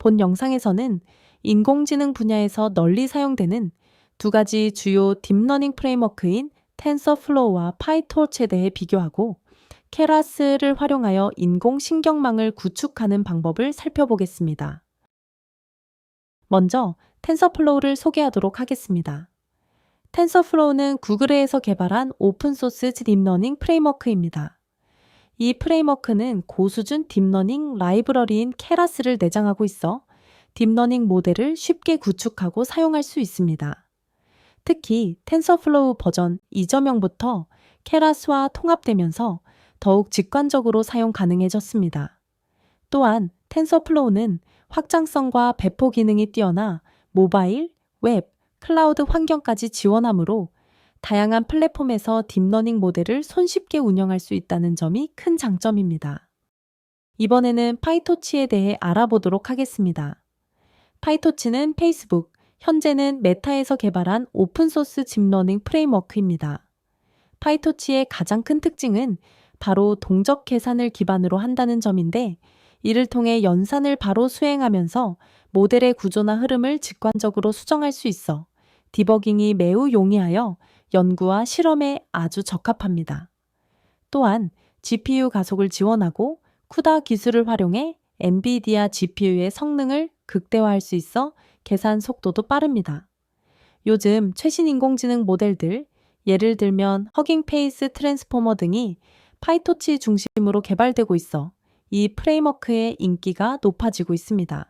본 영상에서는 인공지능 분야에서 널리 사용되는 두 가지 주요 딥러닝 프레임워크인 텐서플로우와 파이토치에 대해 비교하고 케라스를 활용하여 인공신경망을 구축하는 방법을 살펴보겠습니다. 먼저 텐서플로우를 소개하도록 하겠습니다. 텐서플로우는 구글에서 개발한 오픈소스 딥러닝 프레임워크입니다. 이 프레임워크는 고수준 딥러닝 라이브러리인 케라스를 내장하고 있어 딥러닝 모델을 쉽게 구축하고 사용할 수 있습니다. 특히 텐서플로우 버전 2.0부터 케라스와 통합되면서 더욱 직관적으로 사용 가능해졌습니다. 또한 텐서플로우는 확장성과 배포 기능이 뛰어나 모바일, 웹, 클라우드 환경까지 지원하므로 다양한 플랫폼에서 딥러닝 모델을 손쉽게 운영할 수 있다는 점이 큰 장점입니다. 이번에는 파이토치에 대해 알아보도록 하겠습니다. 파이토치는 페이스북, 현재는 메타에서 개발한 오픈소스 딥러닝 프레임워크입니다. 파이토치의 가장 큰 특징은 바로 동적 계산을 기반으로 한다는 점인데 이를 통해 연산을 바로 수행하면서 모델의 구조나 흐름을 직관적으로 수정할 수 있어 디버깅이 매우 용이하여 연구와 실험에 아주 적합합니다. 또한 GPU 가속을 지원하고 쿠다 기술을 활용해 엔비디아 GPU의 성능을 극대화할 수 있어 계산 속도도 빠릅니다. 요즘 최신 인공지능 모델들, 예를 들면 허깅 페이스 트랜스포머 등이 파이토치 중심으로 개발되고 있어 이 프레임워크의 인기가 높아지고 있습니다.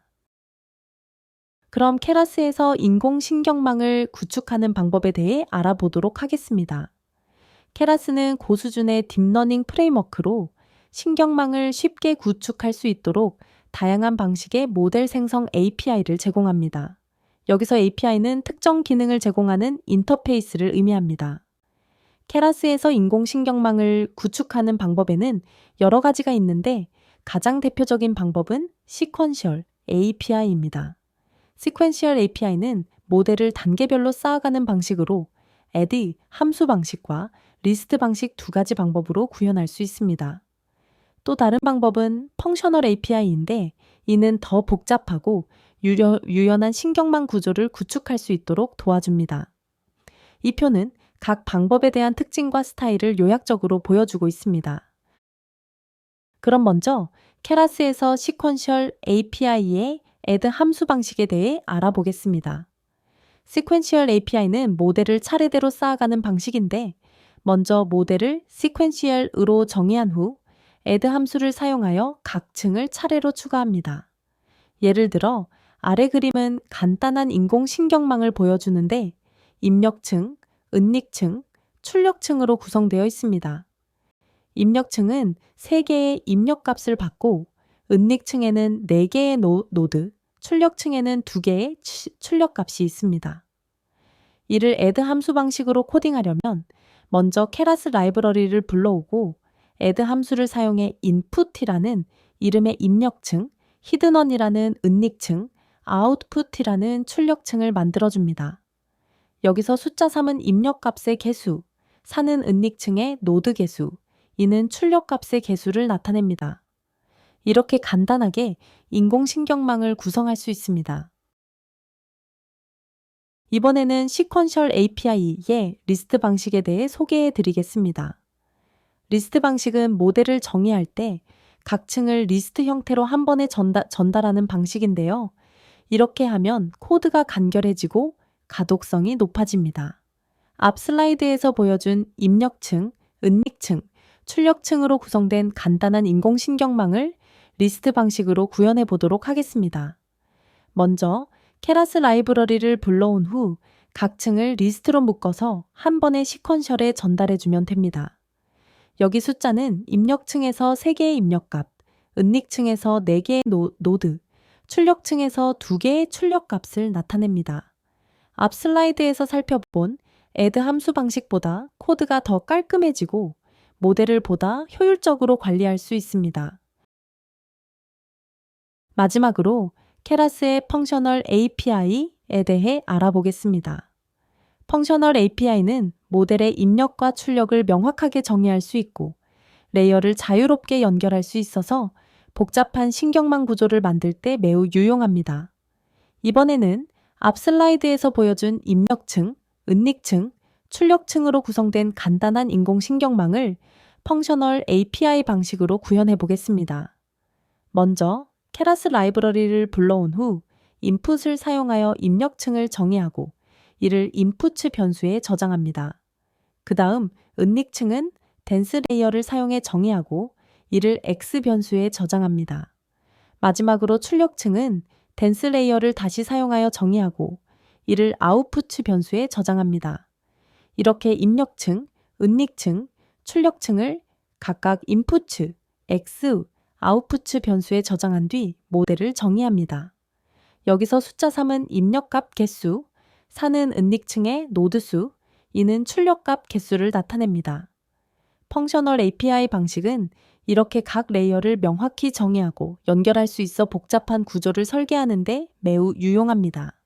그럼 케라스에서 인공신경망을 구축하는 방법에 대해 알아보도록 하겠습니다. 케라스는 고수준의 딥러닝 프레임워크로 신경망을 쉽게 구축할 수 있도록 다양한 방식의 모델 생성 API를 제공합니다. 여기서 API는 특정 기능을 제공하는 인터페이스를 의미합니다. 케라스에서 인공신경망을 구축하는 방법에는 여러 가지가 있는데 가장 대표적인 방법은 시퀀셜 API입니다. 시퀀셜 API는 모델을 단계별로 쌓아가는 방식으로 add 함수 방식과 리스트 방식 두 가지 방법으로 구현할 수 있습니다. 또 다른 방법은 펑셔널 API인데 이는 더 복잡하고 유려, 유연한 신경망 구조를 구축할 수 있도록 도와줍니다. 이 표는 각 방법에 대한 특징과 스타일을 요약적으로 보여주고 있습니다. 그럼 먼저 케라스에서 시퀀셜 API의 add 함수 방식에 대해 알아보겠습니다. 시퀀셜 API는 모델을 차례대로 쌓아가는 방식인데 먼저 모델을 시퀀셜으로 정의한 후 add 함수를 사용하여 각 층을 차례로 추가합니다. 예를 들어 아래 그림은 간단한 인공신경망을 보여주는데 입력층, 은닉층, 출력층으로 구성되어 있습니다. 입력층은 3개의 입력값을 받고 은닉층에는 4개의 노, 노드, 출력층에는 2개의 출력값이 있습니다. 이를 add 함수 방식으로 코딩하려면 먼저 케라스 라이브러리를 불러오고 add 함수를 사용해 input이라는 이름의 입력층, 히드넌이라는 은닉층, output이라는 출력층을 만들어줍니다. 여기서 숫자 3은 입력값의 개수, 4는 은닉층의 노드 개수, 이는 출력값의 개수를 나타냅니다. 이렇게 간단하게 인공신경망을 구성할 수 있습니다. 이번에는 시퀀셜 API의 리스트 방식에 대해 소개해 드리겠습니다. 리스트 방식은 모델을 정의할 때 각 층을 리스트 형태로 한 번에 전다, 전달하는 방식인데요. 이렇게 하면 코드가 간결해지고 가독성이 높아집니다. 앞 슬라이드에서 보여준 입력층, 은닉층, 출력층으로 구성된 간단한 인공신경망을 리스트 방식으로 구현해 보도록 하겠습니다. 먼저 케라스 라이브러리를 불러온 후 각 층을 리스트로 묶어서 한 번에 시퀀셜에 전달해 주면 됩니다. 여기 숫자는 입력층에서 3개의 입력값, 은닉층에서 4개의 노, 노드, 출력층에서 2개의 출력값을 나타냅니다. 앞 슬라이드에서 살펴본 add 함수 방식보다 코드가 더 깔끔해지고 모델을 보다 효율적으로 관리할 수 있습니다. 마지막으로 케라스의 펑셔널 API에 대해 알아보겠습니다. 펑셔널 API는 모델의 입력과 출력을 명확하게 정의할 수 있고 레이어를 자유롭게 연결할 수 있어서 복잡한 신경망 구조를 만들 때 매우 유용합니다. 이번에는 앞 슬라이드에서 보여준 입력층, 은닉층, 출력층으로 구성된 간단한 인공신경망을 펑셔널 API 방식으로 구현해 보겠습니다. 먼저 케라스 라이브러리를 불러온 후 인풋을 사용하여 입력층을 정의하고 이를 인풋 변수에 저장합니다. 그 다음 은닉층은 댄스 레이어를 사용해 정의하고 이를 x 변수에 저장합니다. 마지막으로 출력층은 댄스 레이어를 다시 사용하여 정의하고 이를 아웃풋 변수에 저장합니다. 이렇게 입력층, 은닉층, 출력층을 각각 인풋, x, 아웃풋 변수에 저장한 뒤 모델을 정의합니다. 여기서 숫자 3은 입력값 개수, 4는 은닉층의 노드수, 이는 출력값 개수를 나타냅니다. 펑셔널 API 방식은 이렇게 각 레이어를 명확히 정의하고 연결할 수 있어 복잡한 구조를 설계하는데 매우 유용합니다.